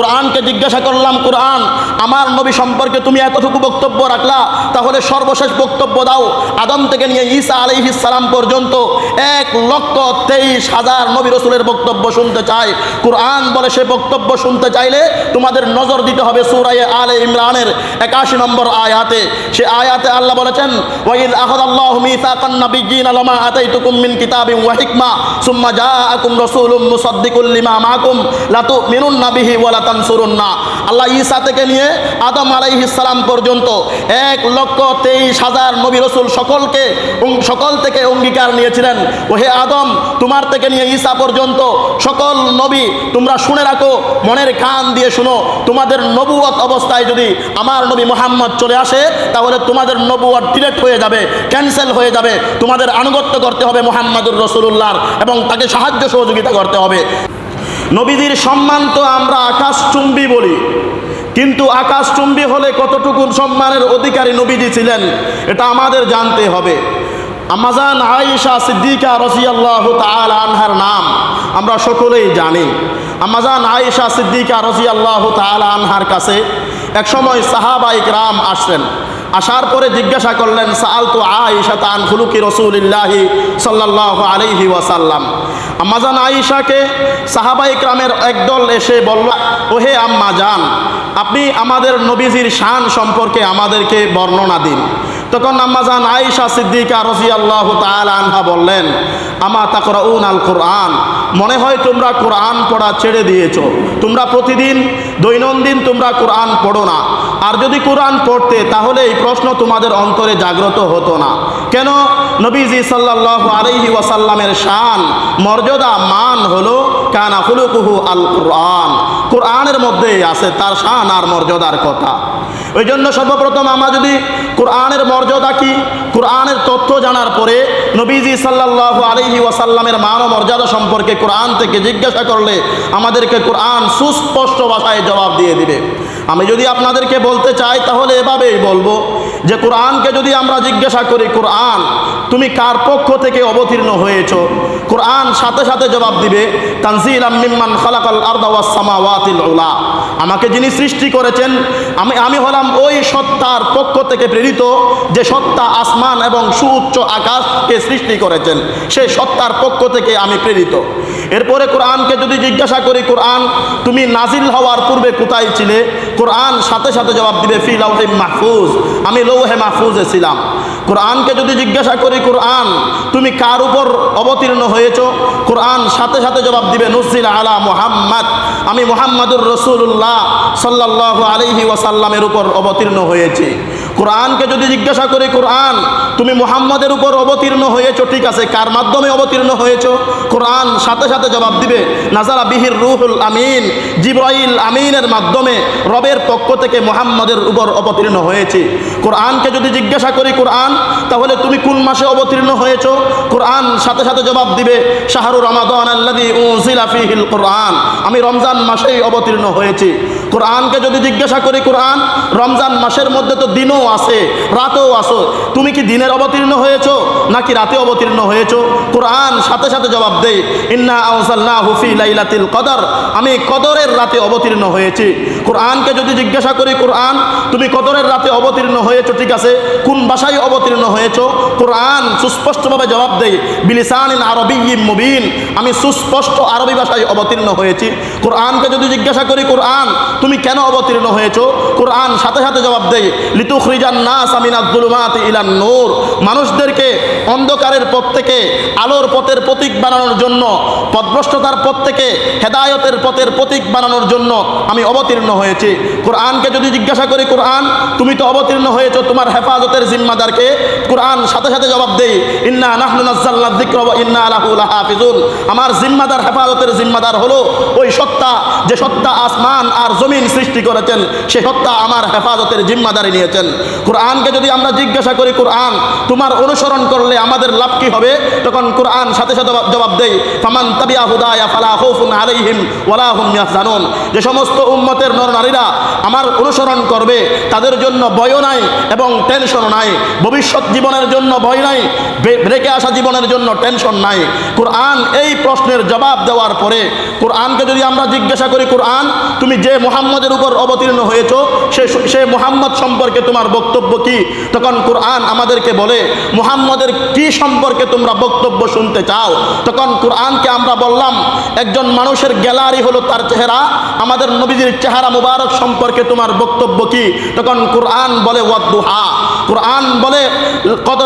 কোরআনকে জিজ্ঞাসা করলাম, কোরআন, আমার নবী সম্পর্কে তুমি এতটুকু বক্তব্য রাখলা, তাহলে সর্বশেষ বক্তব্য দাও। আদম থেকে নিয়ে ঈসা সালাম পর্যন্ত এক লক্ষ তেইশ হাজার নবী রসুলের বক্তব্য শুনতে চায়। কোরআন বলে সে বক্তব্য শুনতে চাইলে তোমাদের নজর দিতে হবে সুরায়ে আলে ইমরানের একাশি নম্বর আয়াতে। সে আয়াতে আল্লাহ বলেছেন ওয়াইদ আখাদাল্লাহু মিসাকান নাবিয়্যিনা লামা আতাইতুকুম মিন কিতাবিন ওয়া হিকমা, সুম্মা জাআকুম রাসূলুম মুসাদ্দিকুল লিমা মাকুম, লা তুমিনুন্না বিহি ওয়া তানসুরুন্না। আল্লাহ ঈসা থেকে নিয়ে আদম সালাম পর্যন্ত এক লক্ষ তেইশ হাজার নবী রসুল সকলকে সকল থেকে অঙ্গীকার নিয়েছিলেন। ওহে আদম, তোমার থেকে নিয়ে ঈসা পর্যন্ত সকল নবী তোমরা শুনে রাখো, মনের কান দিয়ে শুনো। তোমাদের নবুয়ত অবস্থায় যদি আমার নবী মোহাম্মদ চলে আসে, তাহলে তোমাদের নবুয়ত ডিলেট হয়ে যাবে, ক্যান্সেল হয়ে যাবে। তোমাদের আনুগত্য করতে হবে মোহাম্মদুর রসুল্লাহর এবং তাকে সাহায্য সহযোগিতা করতে হবে। নবীদের সম্মান তো আমরা আকাশচুম্বী বলি। কিন্তু আকাশচুম্বী হলে কতটুকু সম্মানের অধিকারী নবীজি ছিলেন, এটা আমাদের জানতে হবে। আমাজান আয়েশা সিদ্দিকা রসিয়াল্লাহ তাল আনহার নাম আমরা সকলেই জানি। আমাজান আয়েশা সিদ্দিকা রসিয়াল্লাহ তাল আনহার কাছে একসময় সাহাবাইক রাম আসলেন আসার পরে জিজ্ঞাসা করলেন সাল তো আয়েশা তান খুলুকি রসুলিল্লাহি সাল্লাহ আলহি ওয়াসাল্লাম। আম্মাজান আয়েশাকে সাহাবাই ক্রামের একদল এসে বলল, ওহে আম্মা যান আপনি আমাদের নবীজির শান সম্পর্কে আমাদেরকে বর্ণনা দিন। তখন আম্মাজান আয়েশা সিদ্দিকা রসিয়াল্লাহ তাল আনহা বললেন, আমা তাকরাউন আল কোরআন? মনে হয় তোমরা কোরআন পড়া ছেড়ে দিয়েছ। তোমরা প্রতিদিন, দৈনন্দিন তোমরা কোরআন পড়ো না। আর যদি কোরআন পড়তে, তাহলে এই প্রশ্ন তোমাদের অন্তরে জাগ্রত হতো না। কেন? নবীজি সাল্লাহ আলহি ওয়াসাল্লামের শান, মর্যাদা, মান হলো, কানা হুলুকুহু আল কোরআন। কোরআনের মধ্যেই আছে তার শান আর মর্যাদার কথা। ওই জন্য সর্বপ্রথম আমরা যদি কোরআনের মর্যাদা কি? কোরআনের তথ্য জানার পরে নবীজি সাল্লাহ আলহি ওয়াসাল্লামের মান ও মর্যাদা সম্পর্কে কোরআন থেকে জিজ্ঞাসা করলে আমাদেরকে কোরআন সুস্পষ্ট ভাষায় জবাব দিয়ে দিবে। আমি যদি আপনাদেরকে বলতে চাই, তাহলে এভাবেই বলব যে কোরআনকে যদি আমরা জিজ্ঞাসা করি, কোরআন, তুমি কার পক্ষ থেকে অবতীর্ণ হয়েছ? কোরআন সাথে সাথে জবাব দিবে আমাকে যিনি সৃষ্টি করেছেন, আমি আমি হলাম ওই সত্তার পক্ষ থেকে প্রেরিত, যে সত্তা আসমান এবং সুউচ্চ আকাশকে সৃষ্টি করেছেন। সেই সত্তার পক্ষ থেকে আমি প্রেরিত। এরপরে কোরআনকে যদি জিজ্ঞাসা করি, কোরআন, তুমি নাজিল হওয়ার পূর্বে কোথায় ছিলে? কোরআন সাথে সাথে জবাব দিবে, ফি লাউহে মাহফুজ। আমি লৌহে মাহফুজে ছিলাম। কোরআনকে যদি জিজ্ঞাসা করি, কোরআন, তুমি কার উপর অবতীর্ণ হয়েছ? কোরআন সাথে সাথে জবাব দিবে নুসিল আলা মোহাম্মদ। আমি মোহাম্মদুর রসুল্লাহ সাল্লাহ আলহি ওয়াসাল্লামের উপর অবতীর্ণ হয়েছি। কোরআনকে যদি জিজ্ঞাসা করি, কোরআন, তুমি মুহাম্মদের উপর অবতীর্ণ হয়েছো, ঠিক আছে? কার মাধ্যমে অবতীর্ণ হয়েছো? কোরআন সাথে সাথে জবাব দিবে, নাজারা বিহির রুহুল আমিন, জিব্রাইল আমিনের মাধ্যমে রবের পক্ষ থেকে মুহাম্মদের উপর অবতীর্ণ হয়েছে। কোরআনকে যদি জিজ্ঞাসা করি, কোরআন, তাহলে তুমি কোন মাসে অবতীর্ণ হয়েছো? কোরআন সাথে সাথে জবাব দিবে শাহরুর রমাদান আল্লাদি ফিহিল কোরআন, আমি রমজান মাসেই অবতীর্ণ হয়েছি। কোরআনকে যদি জিজ্ঞাসা করি, কোরআন, রমজান মাসের মধ্যে তো দিনও আছে, রাতেও আসো তুমি কি দিনের অবতীর্ণ হয়েছো নাকি রাতে অবতীর্ণ হয়েছো? কোরআন সাথে সাথে জবাব দেই ইন্না আউসাল্লাহ হুফি লাইলাতিল কদর। আমি কদরের রাতে অবতীর্ণ হয়েছি। কোরআনকে যদি জিজ্ঞাসা করি, কোরআন, তুমি কদরের রাতে অবতীর্ণ হয়েছো? ঠিক আছে, কোন ভাষায় অবতীর্ণ হয়েছো? কোরআন সুস্পষ্টভাবে জবাব দেই বিলিসানিন আরবি মুবিন। আমি সুস্পষ্ট আরবি ভাষায় অবতীর্ণ হয়েছি। কোরআনকে যদি জিজ্ঞাসা করি, কোরআন তুমি কেন অবতীর্ণ হয়েছো? কোরআন সাথে সাথে জবাব দেই লিতুখরিজান নাস আমিনাদ দুলুমাত ইলান নূর। মানুষদেরকে অন্ধকারের পথ থেকে, আলোর পথের প্রতীক বানানোর জন্য পথভ্রষ্টতার পথ থেকে, হেদায়তের পথের প্রতীক বানানোর জন্য আমি অবতীর্ণ হয়েছি। কোরআনকে যদি জিজ্ঞাসা করি, কোরআন, তুমি তো অবতীর্ণ হয়েছো তোমার হেফাজতের জিম্মাদারকে? কোরআন সাথে সাথে জবাব দেই ইন্না নাহনু নাজ্জালনা ওয়া ইন্না লাহু লাহাফিজুন। আমার জিম্মাদার হেফাজতের জিম্মাদার হলো ওই সত্তা, যে সত্তা আসমান আর জমিন সৃষ্টি করেছেন, সে সত্তা আমার হেফাজতের জিম্মাদারি নিয়েছেন। কোরআনকে যদি আমরা জিজ্ঞাসা করি, কোরআন, তোমার অনুসরণ করলে আমাদের লাভ কি হবে? তখন কোরআন সাথে সাথে জবাব দেই ফামান তাবিয়া হুদায়া ফালা খাউফুন আলাইহিম ওয়ালা হুম ইয়াহজানুন। যে সমস্ত উম্মতের নরনারীরা আমার অনুসরণ করবে, তাদের জন্য ভয় নাই এবং টেনশন নাই। ভবিষ্যৎ জীবনের জন্য ভয় নাই রেখে আসা জীবনের জন্য টেনশন নাই। কোরআন এই প্রশ্নের জবাব দেওয়ার পরে, কোরআনকে যদি আমরা জিজ্ঞাসা করি, কোরআন, তুমি যে মোহাম্মদের উপর অবতীর্ণ হয়েছ, সে সে মোহাম্মদ সম্পর্কে তোমার বক্তব্য কি? তখন কোরআন আমাদেরকে বলে, মোহাম্মদের কি সম্পর্কে তোমরা বক্তব্য শুনতে চাও? তখন কোরআনকে আমরা বললাম, একজন মানুষের গ্যালারি হলো তার চেহারা, আমাদের নবীজির চেহারা মুবারক সম্পর্কে তোমার বক্তব্য কি? তখন কোরআন বলে ওয়াদ্দুহা কোরআন বলে কত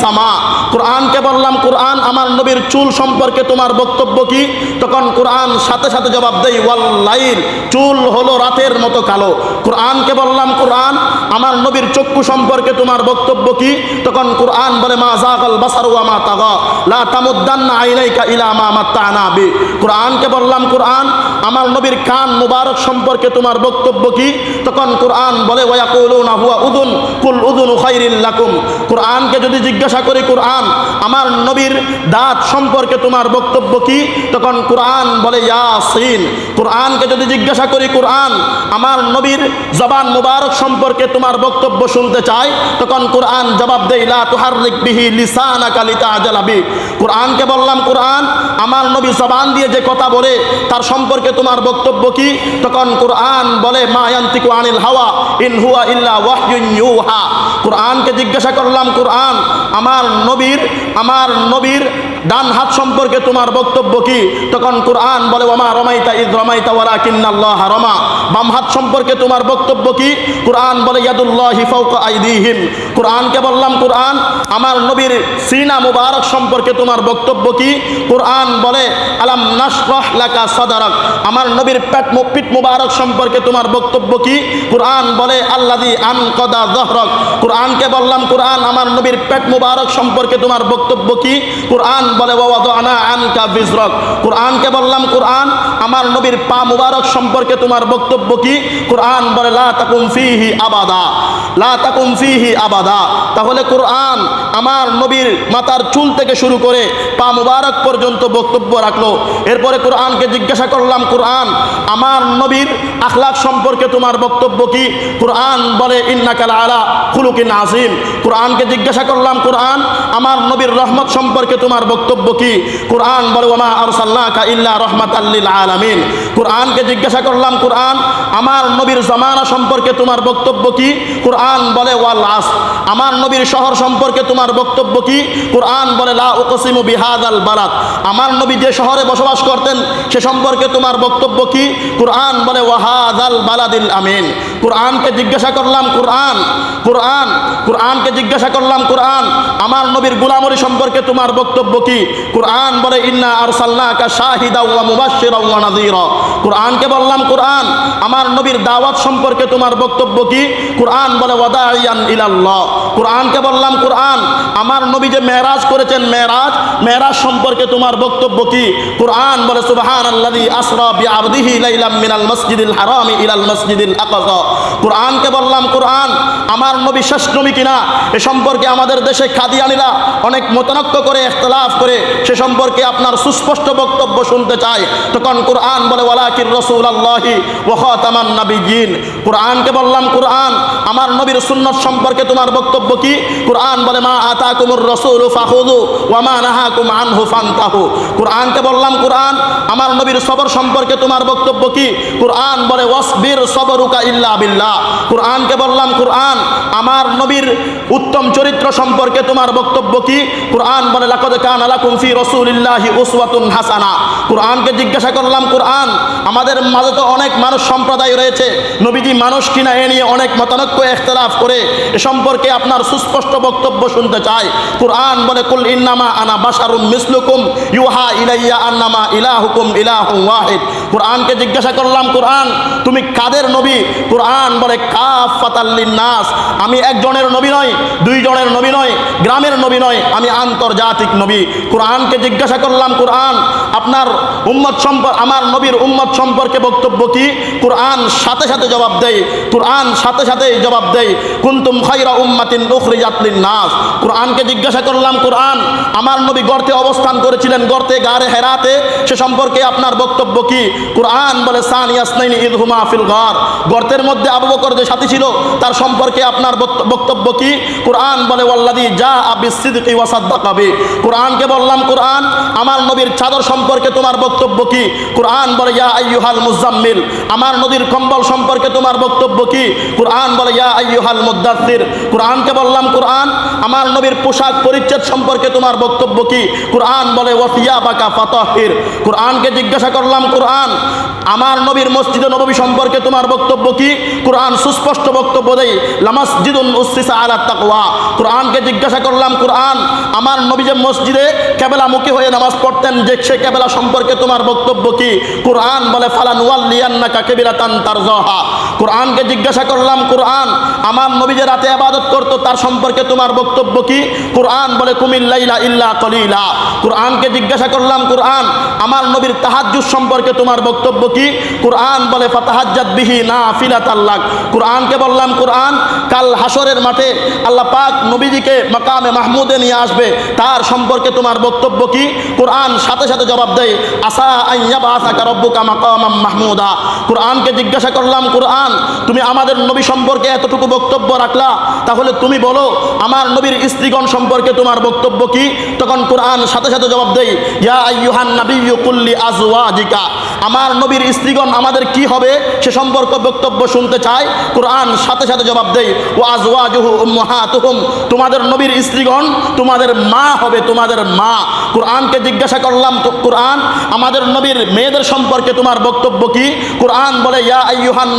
সামা। কোরআনকে বললাম, কোরআন আমার নবীর চুল সম্পর্কে তোমার বক্তব্য কি? তখন কোরআন সাথে সাথে জবাব দেয় ওয়াল্লাইল চুল হলো রাতের মতো কালো। কোরআনকে বললাম, কোরআন আমার নবীর চক্ষু সম্পর্কে তোমার বক্তব্য কি? তখন কোরআন বলে, মা জাগাল বাসারু ওয়া মা তাগা। লা তামুদ্দান্না আইনাইকা ইলা মা মাত্তানা বি। কোরআনকে বললাম, কোরআন আমার নবীর কান মুবারক সম্পর্কে তোমার বক্তব্য কি? তখন কোরআন বলে ওয়াকুলুনা হুয়া উদুন, কুল উদুন লাকুম। কোরআনকে যদি জিজ্ঞাসা করি, কোরআন, আমার নবীর দাঁত সম্পর্কে তোমার বক্তব্য কি? তখন কোরআন বলে, ইয়াসিন। কোরআনকে যদি জিজ্ঞাসা করি, কোরআন আমার নবীর জবান মুবারক সম্পর্কে তোমার বক্তব্য শুনতে চাই তখন কোরআন জবাব দেই লা তুহাররিক বিহি লিসানাকা লিতাজালাবি কোরআনকে বললাম, কোরআন আমার নবী জবান দিয়ে যে কথা বলে, তার সম্পর্কে তোমার বক্তব্য কি? তখন কোরআন বলে, মা ইয়ান্তিকু আনিল হাওয়া ইন হুয়া ইল্লা ওয়াহয়ুন ইউহা। কোরআনকে জিজ্ঞাসা করলাম, কোরআন আমার নবীর আমার নবীর ডান হাত সম্পর্কে তোমার বক্তব্য কি? তখন কোরআন বলে, ওমা রমাইতা ইদ রমাইতা ওয়ালা কিন্নাল্লাহ রমা। বাম হাত সম্পর্কে তোমার বক্তব্য কি? কোরআন বলে, ইয়াদুল্লাহি ফাওকা আইদিহিম। কোরআনকে বললাম, কোরআন, আমার নবীর সিনা মুবারক সম্পর্কে তোমার বক্তব্য কি? কোরআন বলে, আলাম নাশরাহ লাকা সাদারাক। আমার নবীর পেট মু- পিঠ মুবারক সম্পর্কে তোমার বক্তব্য কি? কোরআন বলে আল্লাদি আনকদা জহরক কোরআনকে বললাম, কোরআন, আমার নবীর পেট মুবারক সম্পর্কে তোমার বক্তব্য কি? কোরআন বলে কোরআনকে বললাম, কোরআন, আমার নবীর পা মুবারক সম্পর্কে তোমার বক্তব্য কি? কোরআন বলে, লা আবাদা। লা আবাদা। তাহলে কোরআন আমার নবীর মাথার চুল থেকে শুরু করে পা মুবারক পর্যন্ত বক্তব্য রাখল। এরপরে কোরআনকে জিজ্ঞাসা করলাম, কোরআন, আমার নবীর আখলাক সম্পর্কে তোমার বক্তব্য কি? কোরআন বলে, ইন্নাকাল আলা খুলুকিন আজিম কোরআনকে জিজ্ঞাসা করলাম, কোরআন, আমার নবীর রহমত সম্পর্কে তোমার বক্তব্য কি? কোরআন বলে ওমা আরসাল্লাকা ইল্লা রহমাত আল্লিল আলামিন। কোরআনকে জিজ্ঞাসা করলাম, কোরআন, আমার নবীর জমানা সম্পর্কে তোমার বক্তব্য কি? কোরআন বলে, ওয়াল আস। আমার নবীর শহর সম্পর্কে তোমার বক্তব্য কি? কোরআন বলে, লা উকসিমু বিহাদাল বালাদ। আমার নবী যে শহরে বসবাস করতেন, সে সম্পর্কে তোমার বক্তব্য কি? কোরআন বলে ওয়াহাদ আল বালাদিল আমিন। কোরআনকে জিজ্ঞাসা করলাম, কোরআন কোরআন, কোরআনকে জিজ্ঞাসা করলাম, কোরআন, আমার নবীর গুলামরি সম্পর্কে তোমার বক্তব্য কি? কোরআন বলে, ইন্না আর শাহিদা ওয়া নাযীরা। কোরআনকে বললাম, কোরআন আমার নবীর দাওয়াত সম্পর্কে তোমার বক্তব্য কি? কোরআন বলে, ওয়াদাইয়ান ইলাল্লাহ। কোরআনকে বললাম, কোরআন, আমার নবী যে মেরাজ করেছেন মেরাজ মেরাজ সম্পর্কে তোমার বক্তব্য কি? কোরআন বলে, সুবহানাল্লাযী আসরা বিআবদিহি লাইলাম মিনাল মসজিদিল হারামি ইলাল মসজিদিল আকসা। কোরআনকে বললাম, কোরআন, আমার নবী শেষ নবী কিনা? এ সম্পর্কে আমাদের দেশে খাদিয়ানিরা অনেক মতনক্য করে, ইখতলাফ করে, সে সম্পর্কে আপনার সুস্পষ্ট বক্তব্য শুনতে চায়। তখন কোরআন বলে ওয়ালাকির রসুল আল্লাহি ওখাতামান নাবিয়িন কোরআনকে বললাম, কোরআন, আমার নবীর সুন্নত সম্পর্কে তোমার বক্তব্য কি? কোরআন বলে, মা আতাকুমুর রসুল ফাহুদু ওয়া মা নাহাকুম আনহু ফান্তাহু। কোরআনকে বললাম, কোরআন, আমার নবীর সবর সম্পর্কে তোমার বক্তব্য কি? কোরআন বলে, ওয়াসবির সবরুকা ইল্লা বিল্লাহ। কোরআনকে বললাম, কোরআন, আমার নবীর উত্তম চরিত্র সম্পর্কে তোমার বক্তব্য কি? কোরআন বলে, লাকদ কান লাকুম ফি রাসূলিল্লাহি উসওয়াতুন হাসানা। কোরআনকে জিজ্ঞাসা করলাম, কোরআন, আমাদের মাঝে তো অনেক মানুষ সম্প্রদায় রয়েছে। নবীজি মানুষ কিনা এ নিয়ে অনেক মতানক্য, এখতলাফ করে এ সম্পর্কে আপনার সুস্পষ্ট বক্তব্য শুনতে চায় কোরআন বলে, কুল ইন্নামা আনা বাসারুম মিসলুকুম, ইউহা ইলাইয়া আন্নামা ইলাহুকুম ইলাহু ওয়াহিদ। কোরআনকে জিজ্ঞাসা করলাম, কোরআন, তুমি কাদের নবী? কোরআন বলে কাফাতাল্লিন নাস আমি একজনের নবী নই, দুইজনের নবী নয় গ্রামের নবী নয় আমি আন্তর্জাতিক নবী। কোরআনকে জিজ্ঞাসা করলাম, কোরআন, আপনার উম্মত সম্পর্ক আমার নবীর উম্মত সম্পর্কে বক্তব্য কি? কোরআন সাথে সাথে জবাব দেয়, কোরআন সাথে সাথে জবাব দেয়, কুন্তুম খাইরা উম্মাতিন উখরিজাত নাস কোরআনকে জিজ্ঞাসা করলাম, কোরআন, আমার নবী গর্তে অবস্থান করেছিলেন গর্তে, গারে হেরাতে, সে সম্পর্কে আপনার বক্তব্য কি? কোরআন বলে, সান ইয়াসনাইনি ইদহুমা ফিল ঘর গর্তের মধ্যে আবু বকর যে সাথী ছিল, তার সম্পর্কে আপনার বক্তব্য কি? কোরআন বলে ওয়াল্লাদি যা আবি কোরআনকে বললাম, কোরআন, আমার নবীর চাদর সম্পর্কে তোমার বক্তব্য কি? কোরআন বলে, ইয়া আইয়ুহাল মুজাম্মিল, আমার নদীর কম্বল সম্পর্কে তোমার বক্তব্য কি? কোরআন বলে, ইয়া আইয়ুহাল মুদ্দাসির কোরআনকে বললাম, কোরআন, আমার নবীর পোশাক পরিচ্ছেদ সম্পর্কে তোমার বক্তব্য কি? কোরআন বলে ওয়াফিয়া বাকা ফাতাহির। কোরআনকে জিজ্ঞাসা করলাম, কোরআন আমার নবীর মসজিদে নবী সম্পর্কে তোমার বক্তব্য কি? কোরআন সুস্পষ্ট বক্তব্য দেই। লামাসজিদুন উসসিসা আলা তাকওয়া। কোরআনকে জিজ্ঞাসা করলাম, কোরআন, আমার নবী যে মসজিদে কেবলামুখী হয়ে নামাজ পড়তেন, যে সে কেবলা সম্পর্কে তোমার বক্তব্য কি? কোরআন বলে, ফালান ওয়াল্লিয়ান্নাকা কেবিলাতান তারজাহা। কোরআনকে জিজ্ঞাসা করলাম, কোরআন, আমার নবী যে রাতে আবাদত করতো, তার সম্পর্কে তোমার বক্তব্য কি? কোরআন বলে কুমিল্লাইলা ইল্লা কলিলা। কোরআনকে জিজ্ঞাসা করলাম, কোরআন, আমার নবীর তাহাজ্জুদ সম্পর্কে তোমার বক্তব্য কি? কোরআন বলে ফাতাহাজ্জাত বিহি না ফিলাত আল্লাহ কোরআনকে বললাম, কোরআন, কাল হাসরের মাঠে আল্লাহ পাক নবীজিকে মাকামে মাহমুদে নিয়ে আসবে, তার সম্পর্কে তোমার বক্তব্য কি? কোরআন সাথে সাথে জবাব দেয়, আসা আইয়া বাসাকা রব্বুকা মাকামাম মাহমুদা। কোরআনকে জিজ্ঞাসা করলাম, কোরআন তুমি আমাদের নবী সম্পর্কে এতটুকু বক্তব্য রাখলা, তাহলে তুমি বলো, আমার নবীর স্ত্রীগণ সম্পর্কে তোমার বক্তব্য কি? তখন কোরআন সাথে সাথে জবাব দেয়, ইয়া আইয়ুহান নাবিয়্যু কুল্লি আজওয়াজিকা। আমার নবীর স্ত্রীগণ আমাদের কি হবে? সে সম্পর্ক বক্তব্য শুনতে চায় কোরআন সাথে সাথে জবাব দেয় ও আজওয়াজুহু তোমাদের নবীর স্ত্রীগণ তোমাদের মা হবে, তোমাদের মা। কোরআনকে জিজ্ঞাসা করলাম কোরআন, আমাদের নবীর মেয়েদের সম্পর্কে তোমার বক্তব্য কি? কোরআন বলে, ইয়া আইয়ুহান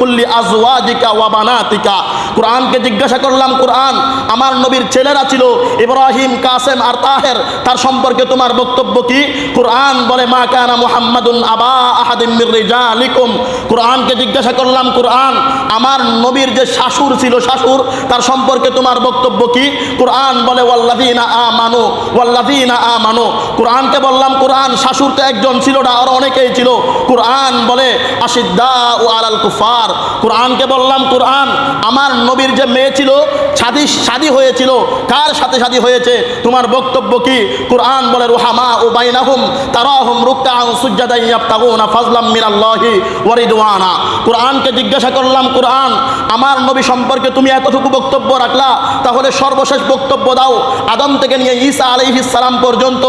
কুল্লি আজওয়াজিকা ওয়া বানাতিকা। কোরআনকে জিজ্ঞাসা করলাম, কোরআন, আমার নবীর ছেলেরা ছিল ইব্রাহিম, কাসেম আর তাহের, তার সম্পর্কে তোমার বক্তব্য কি? কোরআন বলে, মা কানা মুহাম্মাদুন আবা আহাদিম মির রিজালিকুম। কোরআনকে জিজ্ঞাসা করলাম কোরআন আমার নবীর যে শাশুর ছিল, শাশুর, তার সম্পর্কে তোমার বক্তব্য কি? কোরআন বলে, ওয়াল্লাযিনা আমানু, ওয়াল্লাযিনা মানো কোরআনকে বললাম, কোরআন শাশুর তো একজন ছিল না, আর অনেকেই ছিল। কোরআন বলে আশিদ্দা ও আলাল কুফার কোরআনকে বললাম, কোরআন, আমার নবীর যে মেয়ে ছিল শাদি শাদি হয়েছিল। কার সাথে শাদি হয়েছে? তোমার বক্তব্য কি? কোরআন বলে রুহামা ও বাইনাহুম তারাহুম রুক্কাহুম সুজ্জাদাই ইয়াবতাগুনা ফাজলাম মিনাল্লাহি ওয়া রিদওয়ানা। কোরআনকে জিজ্ঞাসা করলাম কোরআন, আমার নবী সম্পর্কে তুমি এতটুকু বক্তব্য রাখলা, তাহলে সর্বশেষ বক্তব্য দাও। আদম থেকে নিয়ে ঈসা সালাম পর্যন্ত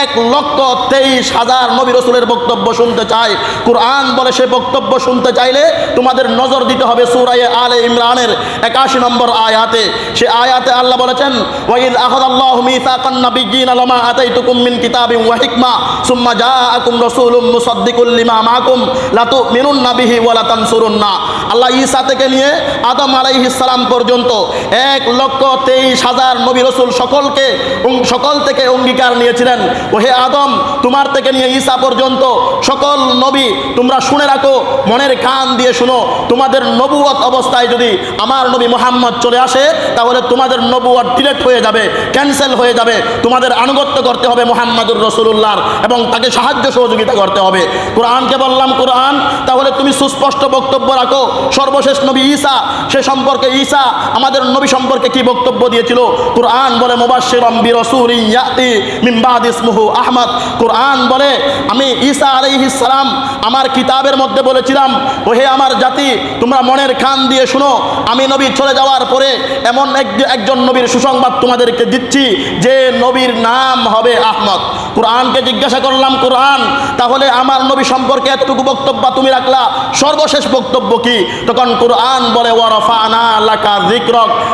এক লক্ষ তেইশ হাজার নবী রসুলের বক্তব্য শুনতে চায়। কোরআন বলে সে বক্তব্য শুনতে চাইলে তোমাদের নজর দিতে হবে সুরায়ে আলে ইমরানের একাশি নম্বর আয়াতে। সে আয়াতে আল্লাহ বলেছেন ওয়াইদ আখাদাল্লাহু মিসাকান নাবিয়্যিনা লামা মিন কিতাবিন ওয়া হিকমা, সুম্মা জাআকুম রাসূলুম মুসাদ্দিকুল লিমা মাকুম লা তুমিনুন্না বিহি ওয়া লা তানসুরুন্না আল্লাহ ঈসা থেকে নিয়ে আদম আলাইহিস সালাম পর্যন্ত এক লক্ষ তেইশ হাজার নবী রসুল সকলকে সকল থেকে অঙ্গীকার নিয়েছিলেন। ও হে আদম, তোমার থেকে নিয়ে ঈসা পর্যন্ত সকল নবী তোমরা শুনে রাখো, মনের কান দিয়ে শুনো। তোমাদের নবুয়ত অবস্থায় যদি আমার নবী মোহাম্মদ চলে আসে, তাহলে তোমাদের নবুয়ত ডিলেট হয়ে যাবে, ক্যান্সেল হয়ে যাবে। তোমাদের আনুগত্য করতে হবে মোহাম্মদুর রসুল্লাহর এবং তাকে সাহায্য সহযোগিতা করতে হবে। কোরআনকে বললাম কোরআন, তাহলে তুমি সুস্পষ্ট বক্তব্য রাখো সর্বশেষ নবী ঈসা, সে সম্পর্কে ঈসা আমাদের নবী সম্পর্কে কি বক্তব্য দিয়েছিল? কোরআন বলে, মুবাশশিরাম বিরাসূলি ইয়াতি মিন বাদ ইসমুহু আহমদ। কোরআন বলে, আমি ঈসা আলাইহিস সালাম আমার কিতাবের মধ্যে বলেছিলাম, ওহে আমার জাতি, তোমরা মনের কান দিয়ে শুনো, আমি নবী চলে যাওয়ার পরে এমন এক- একজন নবীর সুসংবাদ তোমাদেরকে দিচ্ছি, যে নবীর নাম হবে আহমদ। কোরআনকে জিজ্ঞাসা করলাম, কোরআন, তাহলে আমার নবী সম্পর্কে এতটুকু বক্তব্য তুমি রাখলা? সর্বশেষ বক্তব্য কি? তখন কোরআন বলে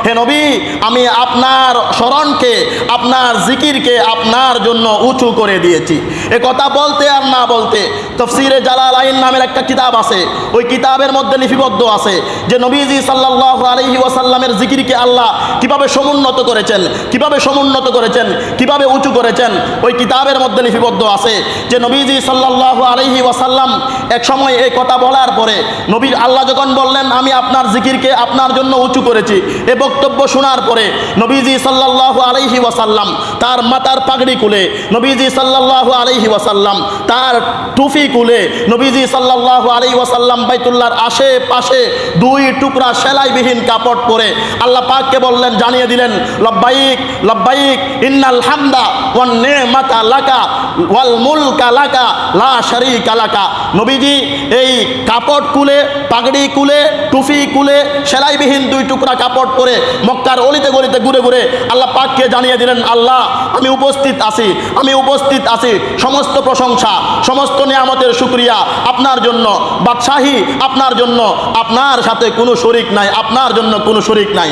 হে নবী, আমি আপনার স্মরণকে, আপনার জিকিরকে আপনার জন্য উঁচু করে দিয়েছি। এ কথা বলতে আর না বলতে তফসিরে জালাল আইন নামের একটা কিতাব আছে। ওই কিতাবের মধ্যে লিপিবদ্ধ আছে যে নবীজি সাল্লাল্লাহু আলাইহি ওয়াসাল্লামের জিকিরকে আল্লাহ কীভাবে সমুন্নত করেছেন, কীভাবে সমুন্নত করেছেন, কীভাবে উঁচু করেছেন, ওই কিতাবের মধ্যে লিপিবদ্ধ আছে যে নবীজি সাল্লাল্লাহু আলাইহি ওয়াসাল্লাম এক সময় এই কথা বলার পরে নবী আল্লাহ যখন বললেন, আমি আপনার জিকিরকে আপনার জন্য উঁচু করেছি। এ বক্তব্য শোনার পরে নবীজি সাল্লাল্লাহু আলাইহি ওয়াসাল্লাম তার মাতার পাগড়ি কুলে, নবীজি সাল্লাল্লাহু আলাইহি ওয়াসাল্লাম তার টুফি কুলে, নবীজি সাল্লাল্লাহু আলাইহি ওয়াসাল্লাম বাইতুল্লাহর আশেপাশে দুই টুকরা সেলাইবিহীন কাপড় পরে আল্লাহ পাককে বললেন, জানিয়ে দিলেন, লব্বাইক লব্বাইক, ইন্নাল হামদা ওয়ান নেমাতা লাকা, ওয়াল মুলকা লাকা, লা লাকা। নবীজি, এই কাপড় কুলে পাগড়ি কুলে টুপি কুলে সেলাইবিহীন দুই টুকরা কাপড় পরে মক্কার অলিতে গলিতে ঘুরে ঘুরে আল্লাহ পাককে জানিয়ে দিলেন, আল্লাহ, আমি উপস্থিত আছি, আমি উপস্থিত আছি। সমস্ত প্রশংসা, সমস্ত নিয়ামতের শুক্রিয়া আপনার জন্য। বাদশাহী আপনার জন্য। আপনার সাথে কোনো শরিক নাই, আপনার জন্য কোনো শরিক নাই।